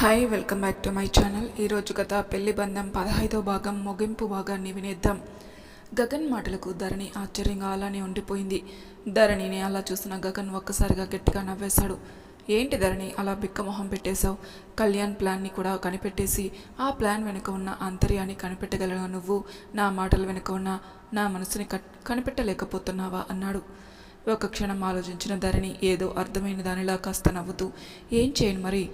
Hi welcome back to my channel ఈరోజు గత పెళ్ళి బంధం పదహైదో భాగం ముగింపు భాగాన్ని వినేద్దాం. గగన్ మాటలకు ధరణి ఆశ్చర్యంగా అలానే ఉండిపోయింది. ధరణిని అలా చూసిన గగన్ ఒక్కసారిగా గట్టిగా నవ్వేశాడు. ఏంటి ధరణి అలా బిక్కమొహం పెట్టేశావు? కళ్యాణ్ ప్లాన్ని కూడా కనిపెట్టేసి ఆ ప్లాన్ వెనుక ఉన్న అంతర్యాన్ని కనిపెట్టగలవు నువ్వు? నా మాటల వెనుక ఉన్న నా మనసుని కట్ కనిపెట్టలేకపోతున్నావా? అన్నాడు. ఒక క్షణం ఆలోచించిన ధరణి ఏదో అర్థమైన దానిలా కాస్త నవ్వుతూ ఏం చేయను మరి?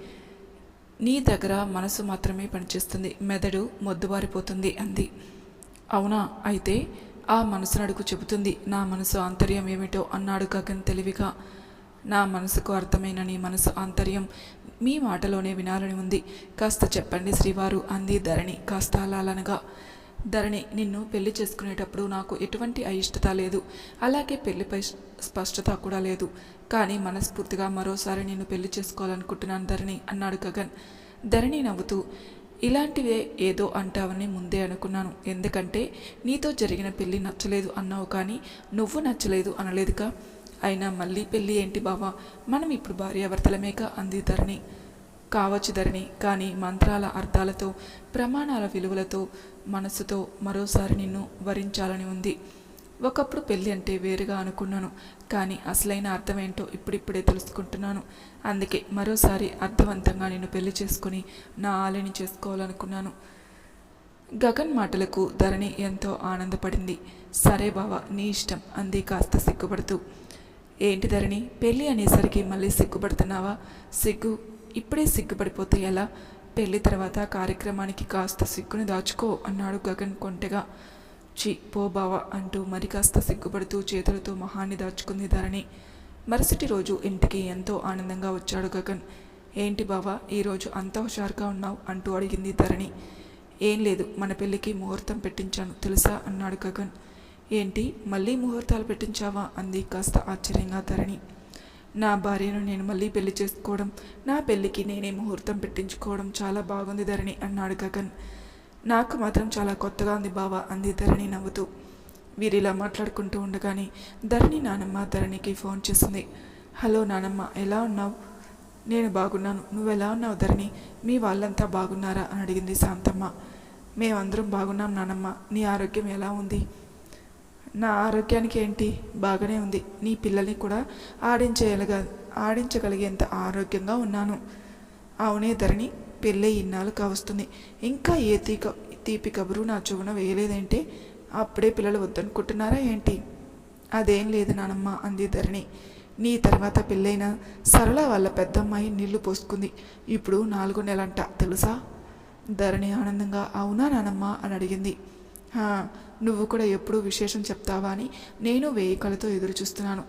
నీ దగ్గర మనసు మాత్రమే పనిచేస్తుంది. మెదడు మొద్దుబారిపోతుంది అంది. అవునా? అయితే ఆ మనసు నడుకు చెబుతుంది. నా మనసు ఆంతర్యం ఏమిటో అన్నాడు గగన్ తెలివిగా. నా మనసుకు అర్థమైన నీ మనసు ఆంతర్యం మీ మాటలోనే వినాలని ఉంది. కాస్త చెప్పండి శ్రీవారు అంది ధరణి కాస్త అలాలనగా ధరణి నిన్ను పెళ్ళి చేసుకునేటప్పుడు నాకు ఎటువంటి అయిష్టత లేదు. అలాగే పెళ్ళిపై స్పష్టత కూడా లేదు. కానీ మనస్ఫూర్తిగా మరోసారి నిన్ను పెళ్ళి చేసుకోవాలనుకుంటున్నాను ధరణి అన్నాడు గగన్. ధరణి నవ్వుతూ ఇలాంటివే ఏదో అంటావని ముందే అనుకున్నాను. ఎందుకంటే నీతో జరిగిన పెళ్ళి నచ్చలేదు అన్నావు కానీ నువ్వు నచ్చలేదు అనలేదుగా. అయినా మళ్ళీ పెళ్ళి ఏంటి బావా? మనం ఇప్పుడు భార్యాభర్తలమేగా అంది ధరణి. కావచ్చు ధరణి కానీ మంత్రాల అర్థాలతో ప్రమాణాల విలువలతో మనసుతో మరోసారి నిన్ను వరించాలని ఉంది. ఒకప్పుడు పెళ్ళి అంటే వేరుగా అనుకున్నాను కానీ అసలైన అర్థమేంటో ఇప్పుడిప్పుడే తెలుసుకుంటున్నాను. అందుకే మరోసారి అర్థవంతంగా నిన్ను పెళ్ళి చేసుకుని నా ఆలయని చేసుకోవాలనుకున్నాను. గగన్ మాటలకు ధరణి ఎంతో ఆనందపడింది. సరే బావా నీ ఇష్టం అంది కాస్త సిగ్గుపడుతూ. ఏంటి ధరణి పెళ్ళి అనేసరికి మళ్ళీ సిగ్గుపడుతున్నావా? సిగ్గు ఇప్పుడే సిగ్గుపడిపోతే ఎలా? పెళ్ళి తర్వాత కార్యక్రమానికి కాస్త సిగ్గుని దాచుకో అన్నాడు గగన్ కొంటెగా. చి పో బావా అంటూ మరి కాస్త సిగ్గుపడుతూ చేతులతో మొహాన్ని దాచుకుంది ధరణి. మరుసటి రోజు ఇంటికి ఎంతో ఆనందంగా వచ్చాడు గగన్. ఏంటి బావా ఈరోజు అంత హుషారుగా ఉన్నావు అంటూ అడిగింది ధరణి. ఏం లేదు మన పెళ్ళికి ముహూర్తం పెట్టించాను తెలుసా? అన్నాడు గగన్. ఏంటి మళ్ళీ ముహూర్తాలు పెట్టించావా? అంది కాస్త ఆశ్చర్యంగా ధరణి. నా భార్యను నేను మళ్ళీ పెళ్ళి చేసుకోవడం నా పెళ్ళికి నేనే ముహూర్తం పెట్టించుకోవడం చాలా బాగుంది ధరణి అన్నాడు గగన్. నాకు మాత్రం చాలా కొత్తగా ఉంది బావా అంది ధరణి నవ్వుతూ. వీరిలా మాట్లాడుకుంటూ ఉండగానే ధరణి నానమ్మ ధరణికి ఫోన్ చేసింది. హలో నానమ్మ ఎలా ఉన్నావు? నేను బాగున్నాను. నువ్వు ఎలా ఉన్నావు ధరణి? మీ వాళ్ళంతా బాగున్నారా? అని అడిగింది శాంతమ్మ. మేమందరం బాగున్నాం నానమ్మ. నీ ఆరోగ్యం ఎలా ఉంది? నా ఆరోగ్యానికి ఏంటి? బాగానే ఉంది. నీ పిల్లల్ని కూడా ఆడించేయగలగా ఆడించగలిగేంత ఆరోగ్యంగా ఉన్నాను. అవునే ధరణి పెళ్ళి ఇన్నాళ్ళు కావస్తుంది. ఇంకా ఏ తీక తీపి కబురు నా చెవున వేయలేదంటే? అప్పుడే పిల్లలు వద్దనుకుంటున్నారా ఏంటి? అదేం లేదు నానమ్మ అంది ధరణి. నీ తర్వాత పెళ్ళైన సరళ వాళ్ళ పెద్దమ్మాయి నీళ్ళు పోసుకుంది. ఇప్పుడు నాలుగు నెలంట తెలుసా? ధరణి ఆనందంగా అవునా నానమ్మ? అని అడిగింది. "హా, నువ్వు కూడా ఎప్పుడూ విశేషం చెప్తావా అని నేను వేయి కళతో ఎదురు చూస్తున్నాను.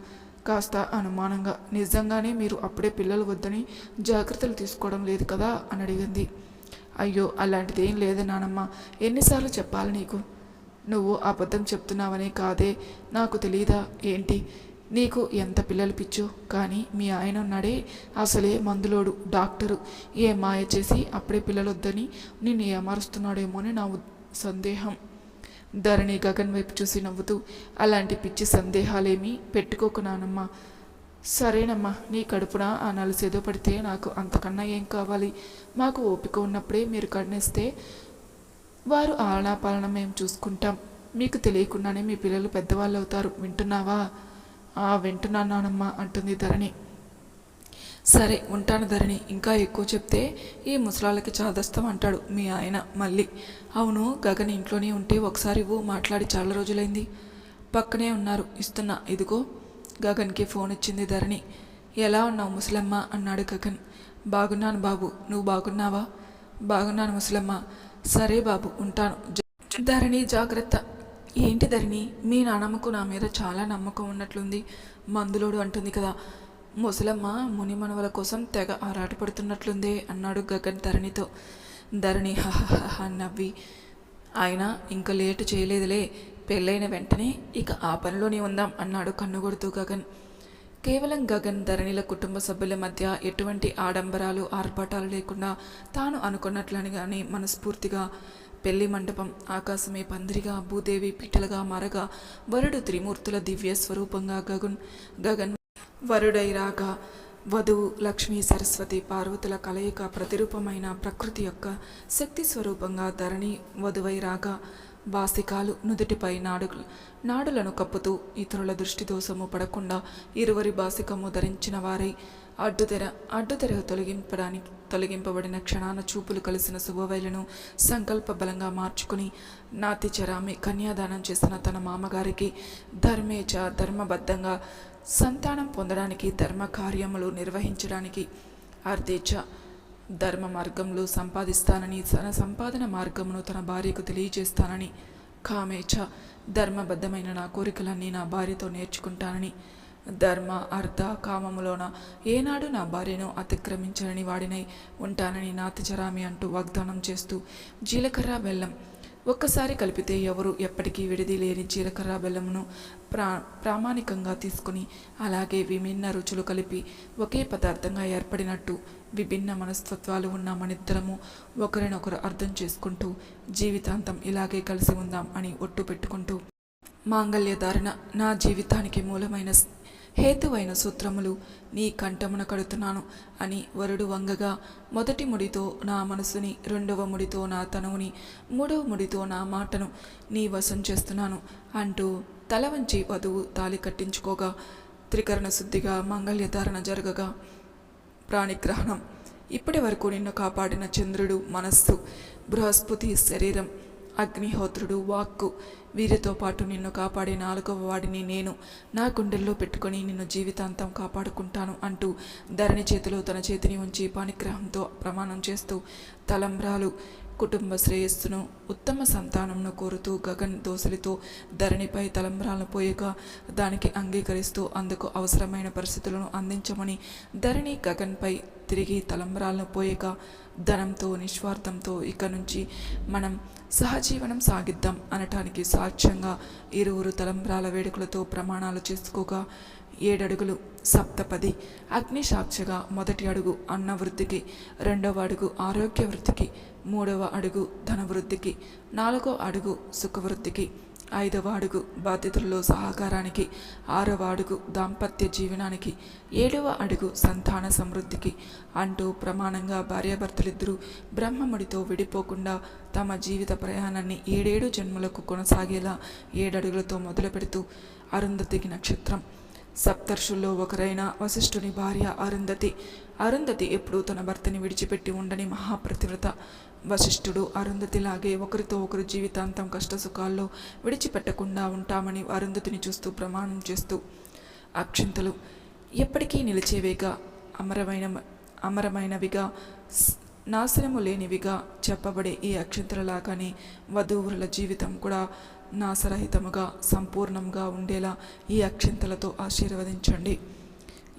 కాస్త అనుమానంగా నిజంగానే మీరు అప్పుడే పిల్లలు వద్దని జాగ్రత్తలు తీసుకోవడం లేదు కదా అని అడిగింది. అయ్యో అలాంటిది ఏం లేదు నానమ్మ. ఎన్నిసార్లు చెప్పాలి నీకు? నువ్వు అబద్ధం చెప్తున్నావనే కాదే. నాకు తెలియదా ఏంటి? నీకు ఎంత పిల్లలు పిచ్చు? కానీ మీ ఆయన ఉన్నాడే. అసలే మందులోడు డాక్టరు. ఏ మాయ చేసి అప్పుడే పిల్లలు వద్దని నిన్ను ఏమారుస్తున్నాడేమో అని నా సందేహం. ధరణి గగన్ వైపు చూసి నవ్వుతూ అలాంటి పిచ్చి సందేహాలేమీ పెట్టుకోకు నానమ్మా సరేనమ్మా నీ కడుపున ఆ నలుసేదో పడితే నాకు అంతకన్నా ఏం కావాలి? మాకు ఓపిక ఉన్నప్పుడే మీరు కన్నేస్తే వారు ఆలనాపాలన మేము చూసుకుంటాం. మీకు తెలియకుండానే మీ పిల్లలు పెద్దవాళ్ళు అవుతారు వింటున్నావా? ఆ నానమ్మా అంటుంది ధరణి. సరే ఉంటాను ధరణి. ఇంకా ఎక్కువ చెప్తే ఈ ముసలాళ్ళకి చాదస్తం అంటాడు మీ ఆయన మళ్ళీ. అవును గగన్ ఇంట్లోనే ఉంటే ఒకసారి ఇవ్వు మాట్లాడి చాలా రోజులైంది. పక్కనే ఉన్నారు ఇస్తున్నా ఇదిగో. గగన్కి ఫోన్ ఇచ్చింది ధరణి. ఎలా ఉన్నావు ముసలమ్మ? అన్నాడు గగన్. బాగున్నాను బాబు నువ్వు బాగున్నావా? బాగున్నాను ముసలమ్మ. సరే బాబు ఉంటాను. ధరణి జాగ్రత్త. ఏంటి ధరణి? మీ నానమ్మకు నా మీద చాలా నమ్మకం ఉన్నట్లుంది. మందులోడు అంటుంది కదా. ముసలమ్మ మునిమనవల కోసం తెగ ఆరాటపడుతున్నట్లుందే అన్నాడు గగన్ ధరణితో. ధరణి హహహహ నవ్వి. ఆయన ఇంకా లేటు చేయలేదులే. పెళ్ళైన వెంటనే ఇక ఆ పనిలోనే ఉందాం అన్నాడు కన్నుగొడుతూ గగన్. కేవలం గగన్ ధరణిల కుటుంబ సభ్యుల మధ్య ఎటువంటి ఆడంబరాలు ఆర్భాటాలు లేకుండా తాను అనుకున్నట్లనిగానే మనస్ఫూర్తిగా పెళ్ళి మండపం ఆకాశమే పందిరిగా భూదేవి పిట్టలుగా మారగా వరుడు త్రిమూర్తుల దివ్య స్వరూపంగా గగన్ గగన్ వరుడై రాగా వధువు లక్ష్మీ సరస్వతి పార్వతుల కలయిక ప్రతిరూపమైన ప్రకృతి యొక్క శక్తి స్వరూపంగా ధరణి వధువై రాగా బాసికాలు నుదుటిపై నాడు నాడులను కప్పుతూ ఇతరుల దృష్టి దోషము పడకుండా ఇరువరి బాసికము ధరించిన వారై అడ్డుతెర అడ్డుతెర తొలగింపడానికి తొలగింపబడిన క్షణాన చూపులు కలిసిన శుభవేళను సంకల్ప బలంగా మార్చుకుని నాతిచరామి కన్యాదానం చేసిన తన మామగారికి ధర్మేచ ధర్మబద్ధంగా సంతానం పొందడానికి ధర్మ కార్యములు నిర్వహించడానికి అర్ధేచ్ఛ ధర్మ మార్గంలో సంపాదిస్తానని తన సంపాదన మార్గమును తన భార్యకు తెలియజేస్తానని కామేచ్ఛ ధర్మబద్ధమైన నా కోరికలన్నీ నా భార్యతో నేర్చుకుంటానని ధర్మ అర్థ కామములోన ఏనాడు నా భార్యను అతిక్రమించని వాడినై ఉంటానని నాతిచరామి అంటూ వాగ్దానం చేస్తూ జీలకర్ర బెల్లం. ఒక్కసారి కలిపితే ఎవరు ఎప్పటికీ విడిది లేని జీలకర్ర బెల్లమును ప్రా ప్రామాణికంగా తీసుకుని అలాగే విభిన్న రుచులు కలిపి ఒకే పదార్థంగా ఏర్పడినట్టు విభిన్న మనస్తత్వాలు ఉన్న మనిద్దరము ఒకరినొకరు అర్థం చేసుకుంటూ జీవితాంతం ఇలాగే కలిసి ఉందాం అని ఒట్టు పెట్టుకుంటూ మాంగళ్య ధారణ నా జీవితానికి మూలమైన హేతువైన సూత్రములు నీ కంఠమున కడుతున్నాను అని వరుడు వంగగా మొదటి ముడితో నా మనసుని రెండవ ముడితో నా తనువుని మూడవ ముడితో నా మాటను నీ వశం చేస్తున్నాను అంటూ తల వంచి వధువు తాలి కట్టించుకోగా త్రికరణ శుద్ధిగా మంగళ్యధారణ జరగగా. ప్రాణిగ్రహణం. ఇప్పటి వరకు నిన్ను కాపాడిన చంద్రుడు మనస్సు బృహస్పతి శరీరం. అగ్నిహోత్రుడు వాక్కు. వీరితో పాటు నిన్ను కాపాడే నాలుగవ వాడిని నేను. నా గుండెల్లో పెట్టుకొని నిన్ను జీవితాంతం కాపాడుకుంటాను అంటూ ధరణి చేతిలో తన చేతిని ఉంచి పానిగ్రహంతో ప్రమాణం చేస్తూ తలంబ్రాలు కుటుంబ శ్రేయస్సును ఉత్తమ సంతానంను కోరుతూ గగన్ దోసలితో ధరణిపై తలంబ్రాలను పోయగా దానికి అంగీకరిస్తూ అందుకు అవసరమైన పరిస్థితులను అందించమని ధరణి గగన్పై తిరిగి తలంబ్రాలను పోయగా ధనంతో నిస్వార్థంతో ఇక నుంచి మనం సహజీవనం సాగిద్దాం అనటానికి సాక్ష్యంగా ఇరువురు తలంబ్రాల వేడుకలతో ప్రమాణాలు చేసుకోగా ఏడడుగులు సప్తపది. అగ్ని సాక్షిగా మొదటి అడుగు అన్నవృద్ధికి రెండవ అడుగు ఆరోగ్య వృద్ధికి మూడవ అడుగు ధన వృద్ధికి నాలుగో అడుగు సుఖవృద్ధికి ఐదవ అడుగు బాధ్యతల్లో సహకారానికి ఆరవ అడుగు దాంపత్య జీవనానికి ఏడవ అడుగు సంతాన సమృద్ధికి అంటూ ప్రమాణంగా భార్యాభర్తలిద్దరూ బ్రహ్మముడితో విడిపోకుండా తమ జీవిత ప్రయాణాన్ని ఏడేడు జన్మలకు కొనసాగేలా ఏడడుగులతో మొదలుపెడుతూ అరుంధతికి నక్షత్రం. సప్తర్షుల్లో ఒకరైన వశిష్ఠుని భార్య అరుంధతి. అరుంధతి ఎప్పుడూ తన భర్తని విడిచిపెట్టి ఉండని మహాప్రతివ్రత. వశిష్ఠుడు అరుంధతిలాగే ఒకరితో ఒకరు జీవితాంతం కష్టసుఖాల్లో విడిచిపెట్టకుండా ఉంటామని అరుంధతిని చూస్తూ ప్రమాణం చేస్తూ అక్షింతలు ఎప్పటికీ నిలిచేవేగా? అమరమైన అమరమైనవిగా? నాశనము లేనివిగా? చెప్పబడే ఈ అక్షంతలలాగానే వధూవరుల జీవితం కూడా నాసరహితముగా సంపూర్ణంగా ఉండేలా ఈ అక్షింతలతో ఆశీర్వదించండి.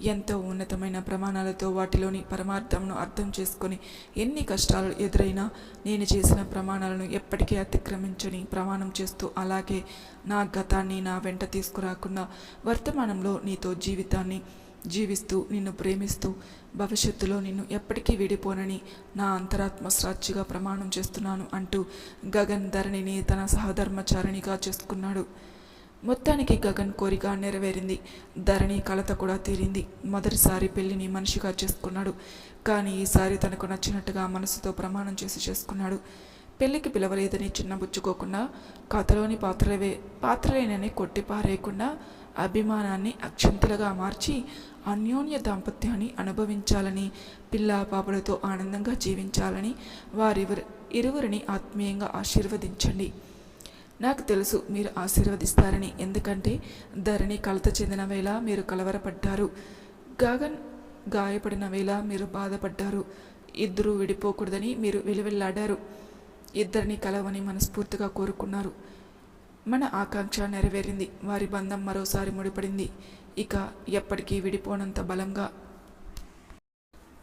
ఎంతో ఉన్నతమైన ప్రమాణాలతో వాటిలోని పరమార్థమును అర్థం చేసుకొని ఎన్ని కష్టాలు ఎదురైనా నేను చేసిన ప్రమాణాలను ఎప్పటికీ అతిక్రమించని ప్రమాణం చేస్తూ అలాగే నా గతాన్ని నా వెంట తీసుకురాకుండా వర్తమానంలో నీతో జీవితాన్ని జీవిస్తూ నిన్ను ప్రేమిస్తూ భవిష్యత్తులో నిన్ను ఎప్పటికీ విడిపోనని నా అంతరాత్మ సాక్షిగా ప్రమాణం చేస్తున్నాను అంటూ గగన్ ధరణిని తన సహధర్మచారిణిగా చేసుకున్నాడు. మొత్తానికి గగన్ కోరిక నెరవేరింది. ధరణి కలత కూడా తీరింది. మొదటిసారి పెళ్ళిని మనిషిగా చేసుకున్నాడు. కానీ ఈసారి తనకు నచ్చినట్టుగా మనసుతో ప్రమాణం చేసి చేసుకున్నాడు. పెళ్ళికి పిలవలేదని చిన్నబుచ్చుకోకుండా కథలోని పాత్రలవే పాత్రలేనని కొట్టి పారేయకుండా అభిమానాన్ని అక్షంతలుగా మార్చి అన్యోన్య దాంపత్యాన్ని అనుభవించాలని పిల్ల పాపలతో ఆనందంగా జీవించాలని వారివరి ఇరువురిని ఆత్మీయంగా ఆశీర్వదించండి. నాకు తెలుసు మీరు ఆశీర్వదిస్తారని ఎందుకంటే ధరణి కలత చెందిన వేళ మీరు కలవరపడ్డారు. గగన్ గాయపడిన వేళ మీరు బాధపడ్డారు. ఇద్దరూ విడిపోకూడదని మీరు వెలువెల్లాడారు ఇద్దరిని కలవని మనస్ఫూర్తిగా కోరుకున్నారు. మన ఆకాంక్ష నెరవేరింది. వారి బంధం మరోసారి ముడిపడింది. ఇక ఎప్పటికీ విడిపోనంత బలంగా.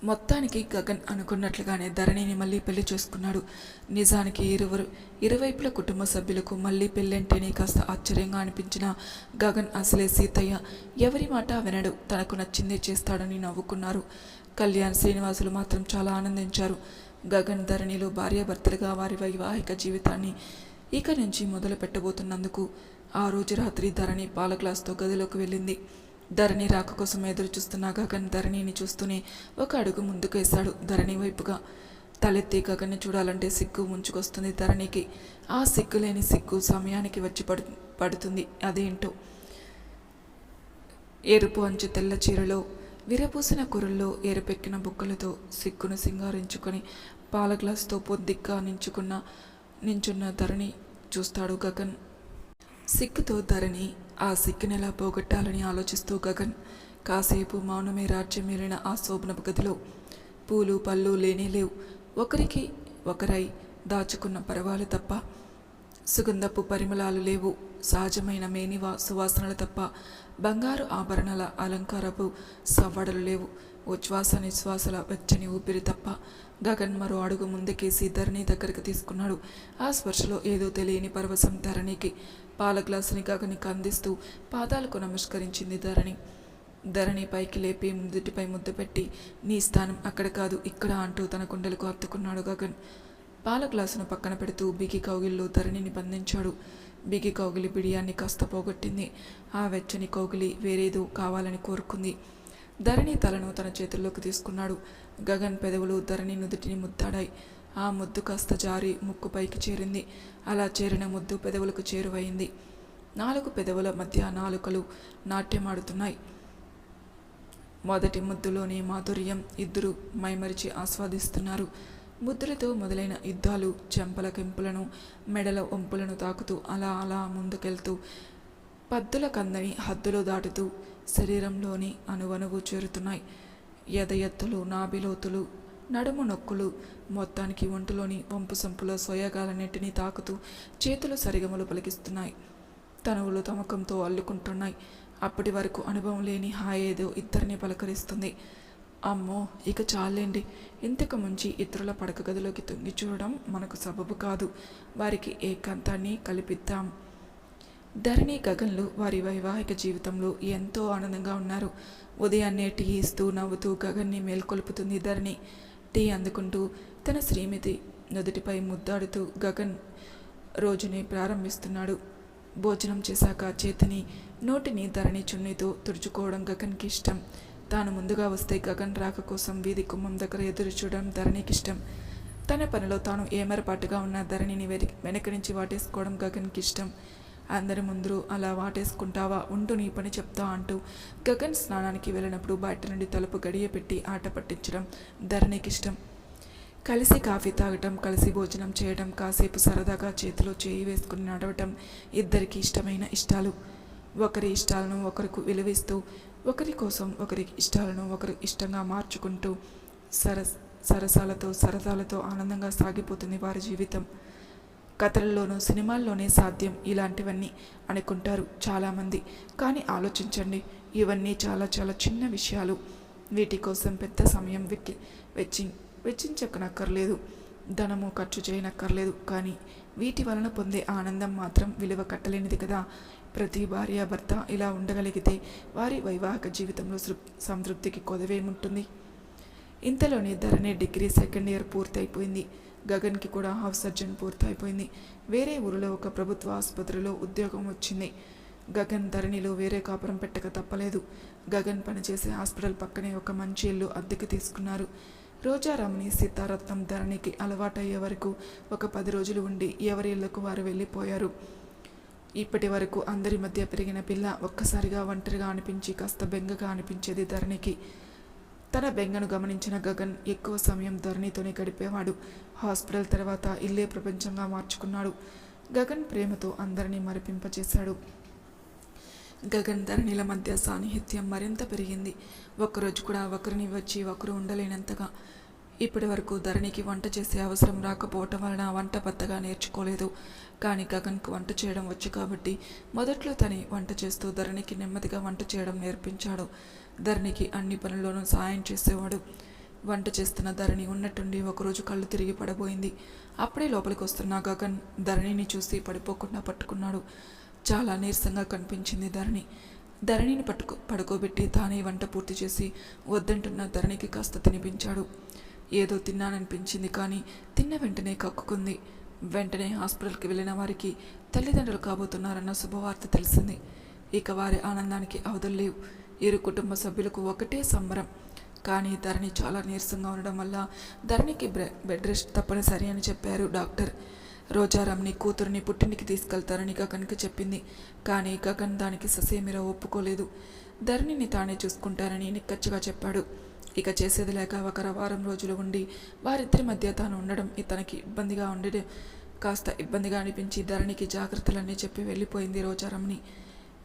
మొత్తానికి గగన్ అనుకున్నట్లుగానే ధరణిని మళ్ళీ పెళ్ళి చేసుకున్నాడు. నిజానికి ఇరువురు ఇరువైపుల కుటుంబ సభ్యులకు మళ్ళీ పెళ్ళంటేనే కాస్త ఆశ్చర్యంగా అనిపించిన గగన్ అసలే సీతయ్య ఎవరి మాట వినడు. తనకు నచ్చిందే చేస్తాడని నవ్వుకున్నారు. కళ్యాణ్ శ్రీనివాసులు మాత్రం చాలా ఆనందించారు. గగన్ ధరణిలో భార్యాభర్తలుగా వారి వైవాహిక జీవితాన్ని ఇక నుంచి మొదలు పెట్టబోతున్నందుకు ఆ రోజు రాత్రి ధరణి పాల గ్లాస్తో గదిలోకి వెళ్ళింది. ధరణి రాక కోసం ఎదురు చూస్తున్న గగన్ ధరణిని చూస్తూనే ఒక అడుగు ముందుకు వేశాడు ధరణి వైపుగా. తలెత్తి గగన్ని చూడాలంటే సిగ్గు ముంచుకొస్తుంది ధరణికి. ఆ సిగ్గు లేని సిగ్గు సమయానికి వచ్చి పడు పడుతుంది. అదేంటో? ఎరుపు అంచు తెల్ల చీరలో విరపూసిన కురుల్లో ఎరుపెక్కిన బుక్కలతో సిగ్గును సింగారించుకొని పాల గ్లాస్తో పొద్దిగ్గా నించుకున్న నించున్న ధరణి చూస్తాడు గగన్. సిక్కుతో ధరణి ఆ సిగ్గునెలా పోగొట్టాలని ఆలోచిస్తూ గగన్. కాసేపు మౌనమే రాజ్యం వెళ్ళిన ఆ శోభనపు గదిలో. పూలు పళ్ళు లేనే లేవు. ఒకరికి ఒకరై దాచుకున్న పరవాలు తప్ప సుగంధపు పరిమళాలు లేవు. సహజమైన మేనివా సువాసనలు తప్ప బంగారు ఆభరణాల అలంకారపు సవ్వడలు లేవు. ఉచ్ఛ్వాస నిశ్వాసల వెచ్చని ఊపిరి తప్ప గగన్ మరో అడుగు ముందుకేసి ధరణి దగ్గరికి తీసుకున్నాడు. ఆ స్పర్శలో ఏదో తెలియని పరవశం ధరణికి పాల గ్లాసుని గగనికి అందిస్తూ పాదాలకు నమస్కరించింది ధరణి. ధరణి పైకి లేపి ముందుటిపై ముద్దు పెట్టి నీ స్థానం అక్కడ కాదు ఇక్కడ అంటూ తన కుండలకు హత్తుకున్నాడు గగన్. పాల గ్లాసును పక్కన పెడుతూ బిగి కౌగిల్లో ధరణిని బంధించాడు. బిగి కౌగిలి బిడియాన్ని కాస్త పోగొట్టింది. ఆ వెచ్చని కౌగిలి వేరేదో కావాలని కోరుకుంది. ధరణి తలను తన చేతుల్లోకి తీసుకున్నాడు. గగన్ పెదవులు ధరణి నుదుటిని ముద్దాడాయి. ఆ ముద్దు కాస్త జారి ముక్కు పైకి చేరింది. అలా చేరిన ముద్దు పెదవులకు చేరువైంది నాలుగు పెదవుల మధ్య నాలుకలు నాట్యమాడుతున్నాయి. మొదటి ముద్దులోని మాధుర్యం ఇద్దరు మైమరిచి ఆస్వాదిస్తున్నారు. ముద్దులతో మొదలైన యుద్ధాలు చెంపల కెంపులను మెడల వంపులను తాకుతూ అలా అలా ముందుకెళ్తూ పద్దుల కందని హద్దులు దాటుతూ శరీరంలోని అణువణువు చేరుతున్నాయి. ఎదయత్తులు నాభిలోతులు నడుము నొక్కులు మొత్తానికి ఒంటిలోని వంపు సంపుల సోయగాలన్నింటినీ తాకుతూ చేతులు సరిగమలు పలికిస్తున్నాయి. తనువులు తమకంతో అల్లుకుంటున్నాయి. అప్పటి వరకు అనుభవం లేని హాయేదో ఇద్దరిని పలకరిస్తుంది. అమ్మో ఇక చాలేండి. ఇంతకు ముంచి ఇతరుల పడక గదిలోకి తొంగి చూడడం మనకు సబబు కాదు. వారికి ఏకాంతాన్ని కల్పిద్దాం. ధరణి గగన్లు వారి వైవాహిక జీవితంలో ఎంతో ఆనందంగా ఉన్నారు. ఉదయాన్నే టీ ఇస్తూ నవ్వుతూ గగన్ని మేల్కొల్పుతుంది ధరణి. టీ అందుకుంటూ తన శ్రీమతి నుదుటిపై ముద్దాడుతూ గగన్ రోజుని ప్రారంభిస్తున్నాడు. భోజనం చేశాక చేతిని నోటిని ధరణి చున్నీతో తుడుచుకోవడం గగన్కి ఇష్టం. తాను ముందుగా వస్తే గగన్ రాక కోసం వీధి కుమ్మం దగ్గర ఎదురు చూడడం ధరణికి ఇష్టం. తన పనిలో తాను ఏమరపాటుగా ఉన్న ధరణిని వెరి వెనక నుంచి వాటేసుకోవడం గగన్కి ఇష్టం. అందరి ముందు అలా వాటేసుకుంటావా? ఉండు నీ పని చెప్తా అంటూ గగన్ స్నానానికి వెళ్ళినప్పుడు బయట నుండి తలుపు గడియ పెట్టి ఆట పట్టించడం ధరణికి ఇష్టం. కలిసి కాఫీ తాగటం కలిసి భోజనం చేయడం కాసేపు సరదాగా చేతిలో చేయి వేసుకుని నడవటం ఇద్దరికి ఇష్టమైన ఇష్టాలు. ఒకరి ఇష్టాలను ఒకరికి విలువిస్తూ ఒకరి కోసం ఒకరి ఇష్టాలను ఒకరి ఇష్టంగా మార్చుకుంటూ సరస్ సరసాలతో సరదాలతో ఆనందంగా సాగిపోతుంది వారి జీవితం. కథలలోనూ సినిమాల్లోనే సాధ్యం ఇలాంటివన్నీ అనుకుంటారు చాలామంది. కానీ ఆలోచించండి ఇవన్నీ చాలా చాలా చిన్న విషయాలు. వీటి కోసం పెద్ద సమయం వెక్కి వెచ్చి వెచ్చించకనక్కర్లేదు ధనము ఖర్చు చేయనక్కర్లేదు. కానీ వీటి వలన పొందే ఆనందం మాత్రం విలువ కట్టలేనిది కదా. ప్రతి భార్యాభర్త ఇలా ఉండగలిగితే వారి వైవాహిక జీవితంలో సంతృప్తికి కొదవేముంటుంది? ఇంతలోనే ధరణి డిగ్రీ సెకండ్ ఇయర్ పూర్తయిపోయింది. గగన్కి కూడా హౌస్ సర్జన్ పూర్తయిపోయింది. వేరే ఊరిలో ఒక ప్రభుత్వ ఆసుపత్రిలో ఉద్యోగం వచ్చింది. గగన్ ధరణిలో వేరే కాపురం పెట్టక తప్పలేదు. గగన్ పనిచేసే హాస్పిటల్ పక్కనే ఒక మంచి ఇల్లు అద్దెకి తీసుకున్నారు. రోజారాముని సీతారత్నం ధరణికి అలవాటయ్యే వరకు ఒక పది రోజులు ఉండి ఎవరి ఇళ్ళకు వారు వెళ్ళిపోయారు. ఇప్పటి వరకు అందరి మధ్య పెరిగిన పిల్ల ఒక్కసారిగా ఒంటరిగా అనిపించి కాస్త బెంగగా అనిపించేది ధరణికి. తన బెంగను గమనించిన గగన్ ఎక్కువ సమయం ధరణితోనే గడిపేవాడు. హాస్పిటల్ తర్వాత ఇల్లే ప్రపంచంగా మార్చుకున్నాడు. గగన్ ప్రేమతో అందరినీ మరిపింపచేశాడు. గగన్ ధరణిల మధ్య సాన్నిహిత్యం మరింత పెరిగింది. ఒక్కరోజు కూడా ఒకరిని వచ్చి ఒకరు ఉండలేనంతగా. ఇప్పటి వరకు ధరణికి వంట చేసే అవసరం రాకపోవటం వలన వంట పెద్దగా నేర్చుకోలేదు. కానీ గగన్కు వంట చేయడం వచ్చు కాబట్టి మొదట్లో తని వంట చేస్తూ ధరణికి నెమ్మదిగా వంట చేయడం నేర్పించాడు. ధరణికి అన్ని పనుల్లోనూ సాయం చేసేవాడు. వంట చేస్తున్న ధరణి ఉన్నట్టుండి ఒకరోజు కళ్ళు తిరిగి పడబోయింది. అప్పుడే లోపలికి వస్తున్న గగన్ ధరణిని చూసి పడిపోకుండా పట్టుకున్నాడు. చాలా నీరసంగా కనిపించింది ధరణి. ధరణిని పట్టుకో పడుకోబెట్టి తానే వంట పూర్తి చేసి వద్దంటున్న ధరణికి కాస్త తినిపించాడు. ఏదో తిన్నాననిపించింది కానీ తిన్న వెంటనే కక్కుకుంది. వెంటనే హాస్పిటల్కి వెళ్ళిన వారికి తల్లిదండ్రులు కాబోతున్నారన్న శుభవార్త తెలిసింది. ఇక వారి ఆనందానికి అవధులు లేవు. ఇరు కుటుంబ సభ్యులకు ఒకటే సంబరం. కానీ ధరణి చాలా నీరసంగా ఉండడం వల్ల ధరణికి బ్రె- బెడ్ రెస్ట్ తప్పనిసరి అని చెప్పారు డాక్టర్. రోజారాంని కూతురుని పుట్టింటికి తీసుకెళ్తారని గగన్కి చెప్పింది. కానీ గగన్ దానికి ససేమిరా ఒప్పుకోలేదు. ధరణిని తానే చూసుకుంటారని నిక్కచ్చిగా చెప్పాడు. ఇక చేసేది లేక ఒక వారం రోజులు ఉండి వారిద్దరి మధ్య తాను ఉండడం ఇతనికి ఇబ్బందిగా ఉండడం కాస్త ఇబ్బందిగా అనిపించి ధరణికి జాగ్రత్తలన్నీ చెప్పి వెళ్ళిపోయింది రోజారాంని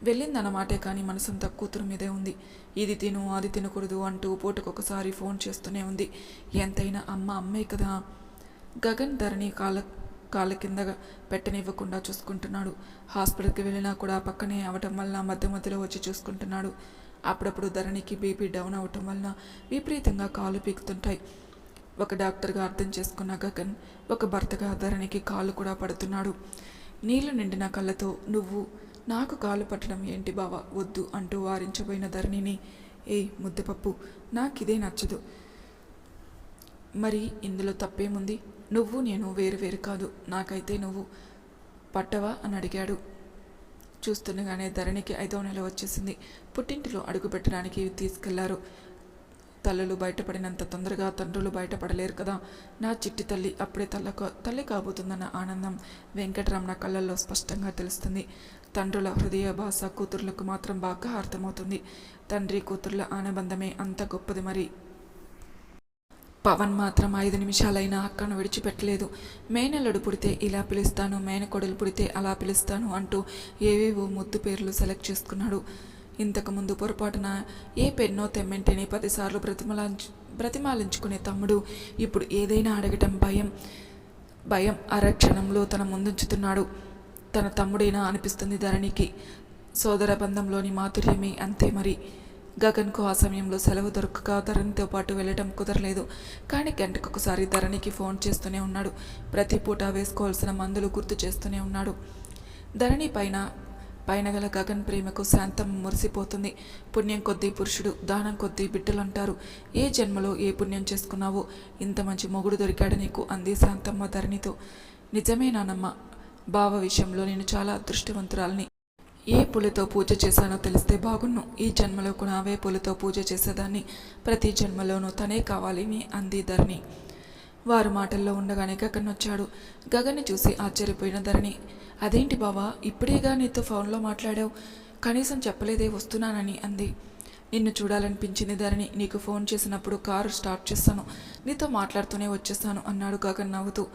వెళ్ళిందన్నమాటే కానీ మనసంతా కూతురు మీదే ఉంది. ఇది తిను అది తినకూడదు అంటూ పూటకొకసారి ఫోన్ చేస్తూనే ఉంది. ఎంతైనా అమ్మ అమ్మే కదా. గగన్ ధరణి కాళ్ళ కాళ్ళ కింద పెట్టనివ్వకుండా చూసుకుంటున్నాడు. హాస్పిటల్కి వెళ్ళినా కూడా పక్కనే అవటం వల్ల మధ్య మధ్యలో వచ్చి చూసుకుంటున్నాడు. అప్పుడప్పుడు ధరణికి బీపీ డౌన్ అవటం వలన విపరీతంగా కాలు పీకుతుంటాయి. ఒక డాక్టర్గా అర్థం చేసుకున్న గగన్ ఒక భర్తగా ధరణికి కాలు కూడా పడుతున్నాడు. నీళ్ళు నిండిన కళ్ళతో నువ్వు నాకు కాలు పట్టడం ఏంటి బావా? వద్దు అంటూ వారించబోయిన ధరణిని ఏ ముద్దపప్పు నాకిదే నచ్చదు. మరి ఇందులో తప్పేముంది? నువ్వు నేను వేరు వేరు కాదు. నాకైతే నువ్వు పట్టవా? అని అడిగాడు. చూస్తుండగానే ధరణికి ఐదో నెల వచ్చేసింది. పుట్టింటిలో అడుగు పెట్టడానికి తీసుకెళ్ళారు. తల్లులు బయటపడినంత తొందరగా తండ్రులు బయటపడలేరు కదా. నా చిట్టి తల్లి అప్పుడే తల్లకు తల్లి కాబోతుందన్న ఆనందం వెంకటరమణ కళ్ళల్లో స్పష్టంగా తెలుస్తుంది. తండ్రుల హృదయ భాష కూతుర్లకు మాత్రం బాగా అర్థమవుతుంది. తండ్రి కూతుర్ల ఆనబంధమే అంత గొప్పది మరి. పవన్ మాత్రం ఐదు నిమిషాలైనా అక్కను విడిచిపెట్టలేదు. మేనల్లుడు పుడితే ఇలా పిలుస్తాను మేనకొడలు పుడితే అలా పిలుస్తాను అంటూ ఏవేవో ముద్దు పేర్లు సెలెక్ట్ చేసుకున్నాడు. ఇంతకుముందు పొరపాటున ఏ పెన్నో తెమ్మెంటిని పదిసార్లు బ్రతిమలాంచు బ్రతిమాలించుకునే తమ్ముడు ఇప్పుడు ఏదైనా అడగటం భయం భయం అరక్షణంలో తన ముందుంచుతున్నాడు. తన తమ్ముడేనా అనిపిస్తుంది ధరణికి. సోదర బంధంలోని మాధుర్యమే అంతే మరి. గగన్కు ఆ సమయంలో సెలవు దొరకక ధరణితో పాటు వెళ్ళటం కుదరలేదు. కానీ గంటకొకసారి ధరణికి ఫోన్ చేస్తూనే ఉన్నాడు. ప్రతి పూట వేసుకోవాల్సిన మందులు గుర్తు చేస్తూనే ఉన్నాడు. ధరణి పైన పైన గల గగన్ ప్రేమకు శాంతం మురిసిపోతుంది. పుణ్యం కొద్దీ పురుషుడు దానం కొద్దీ బిడ్డలు అంటారు ఏ జన్మలో ఏ పుణ్యం చేసుకున్నావో? ఇంత మంచి మొగుడు దొరికాడు నీకు అంది శాంతమ్మ ధరణితో. నిజమే నానమ్మ బావ విషయంలో నేను చాలా అదృష్టవంతురాలని. ఏ పూలతో పూజ చేశానో తెలిస్తే బాగున్ను. ఈ జన్మలో కూడా అవే పూలతో పూజ చేసేదాన్ని. ప్రతి జన్మలోనూ తనే కావాలని అంది ధరణి వారు మాటల్లో ఉండగానే గగన్ వచ్చాడు. గగన్ని చూసి ఆశ్చర్యపోయిన ధరణి అదేంటి బావా ఇప్పుడేగా నీతో ఫోన్లో మాట్లాడావు? కనీసం చెప్పలేదే వస్తున్నానని అంది. నిన్ను చూడాలనిపించింది ధరణి నీకు ఫోన్ చేసినప్పుడు కారు స్టార్ట్ చేస్తాను. నీతో మాట్లాడుతూనే వచ్చేస్తాను అన్నాడు గగన్ నవ్వుతూ.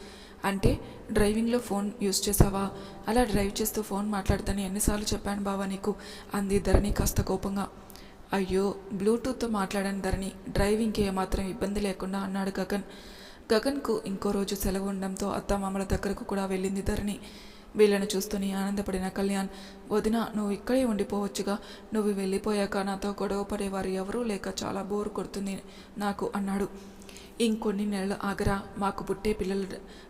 అంటే డ్రైవింగ్లో ఫోన్ యూస్ చేసావా? అలా డ్రైవ్ చేస్తూ ఫోన్ మాట్లాడతాను ఎన్నిసార్లు చెప్పాను బావా నీకు? అంది ధరణి కాస్త కోపంగా. అయ్యో బ్లూటూత్తో మాట్లాడాను ధరణి. డ్రైవింగ్కి ఏమాత్రం ఇబ్బంది లేకుండా అన్నాడు గగన్. గగన్కు ఇంకో రోజు సెలవు ఉండడంతో అత్తమామల దగ్గరకు కూడా వెళ్ళింది ధరణి. వీళ్ళను చూస్తూనే ఆనందపడిన కళ్యాణ్ వదిన నువ్వు ఇక్కడే ఉండిపోవచ్చుగా. నువ్వు వెళ్ళిపోయాక నాతో గొడవ పడేవారు ఎవరూ లేక చాలా బోర్ కొడుతుంది నాకు అన్నాడు. ఇంకొన్ని నెలలు ఆగరా? మాకు పుట్టే పిల్లలు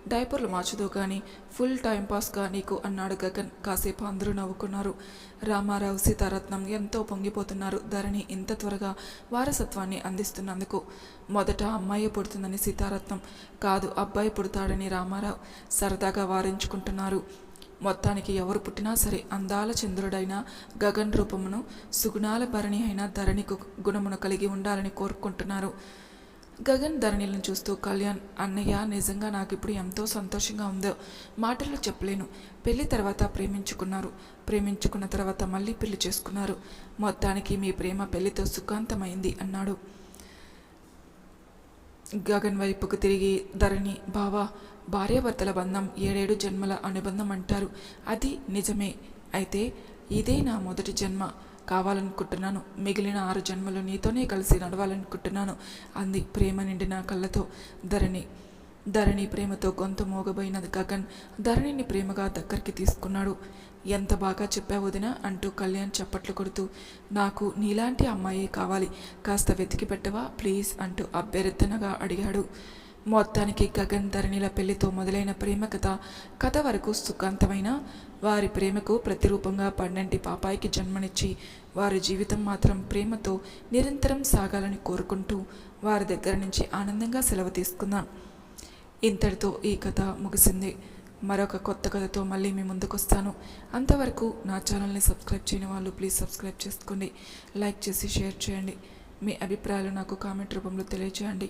డైపర్లు మార్చదు కానీ ఫుల్ టైం పాస్గా నీకు అన్నాడు గగన్. కాసేపు అందరూ నవ్వుకున్నారు. రామారావు సీతారత్నం ఎంతో పొంగిపోతున్నారు. ధరణి ఇంత త్వరగా వారసత్వాన్ని అందిస్తున్నందుకు. మొదట అమ్మాయి పుడుతుందని సీతారత్నం. కాదు అబ్బాయి పుడతాడని రామారావు సరదాగా వారించుకుంటున్నారు. మొత్తానికి ఎవరు పుట్టినా సరే అందాల చంద్రుడైన గగన్ రూపమును సుగుణాల భరణి అయిన ధరణికు గుణమును కలిగి ఉండాలని కోరుకుంటున్నారు. గగన్ ధరణిలను చూస్తూ కళ్యాణ్ అన్నయ్య నిజంగా నాకు ఇప్పుడు ఎంతో సంతోషంగా ఉందో మాటల్లో చెప్పలేను. పెళ్ళి తర్వాత ప్రేమించుకున్నారు. ప్రేమించుకున్న తర్వాత మళ్ళీ పెళ్ళి చేసుకున్నారు. మొత్తానికి మీ ప్రేమ పెళ్ళితో సుఖాంతమైంది అన్నాడు. గగన్ వైపుకు తిరిగి ధరణి బావా భార్యాభర్తల బంధం ఏడేడు జన్మల అనుబంధం అంటారు. అది నిజమే. అయితే ఇదే నా మొదటి జన్మ. కావాలనుకుంటున్నాను. మిగిలిన ఆరు జన్మలు నీతోనే కలిసి నడవాలనుకుంటున్నాను. అంది ప్రేమ నిండిన కళ్ళతో. ధరణి ధరణి ప్రేమతో గొంతు మోగబోయిన గగన్. ధరణిని ప్రేమగా దగ్గరికి తీసుకున్నాడు. ఎంత బాగా చెప్పావు వదిన? అంటూ కళ్యాణ్ చప్పట్లు కొడుతూ. నాకు నీలాంటి అమ్మాయి కావాలి. కాస్త వెతికి పెట్టవా? ప్లీజ్ అంటూ అభ్యర్థనగా అడిగాడు. మొత్తానికి గగన్ ధరణిల పెళ్ళితో మొదలైన ప్రేమ కథ కథ వరకు సుఖాంతమైన వారి ప్రేమకు ప్రతిరూపంగా పన్నెంటి పాపాయికి జన్మనిచ్చి వారి జీవితం మాత్రం ప్రేమతో నిరంతరం సాగాలని కోరుకుంటూ వారి దగ్గర నుంచి ఆనందంగా సెలవు తీసుకుందాం. ఇంతటితో ఈ కథ ముగిసింది. మరొక కొత్త కథతో మళ్ళీ మీ ముందుకొస్తాను. అంతవరకు నా ఛానల్ని సబ్స్క్రైబ్ చేయని వాళ్ళు ప్లీజ్ సబ్స్క్రైబ్ చేసుకోండి. లైక్ చేసి షేర్ చేయండి. మీ అభిప్రాయాలు నాకు కామెంట్ రూపంలో తెలియజేయండి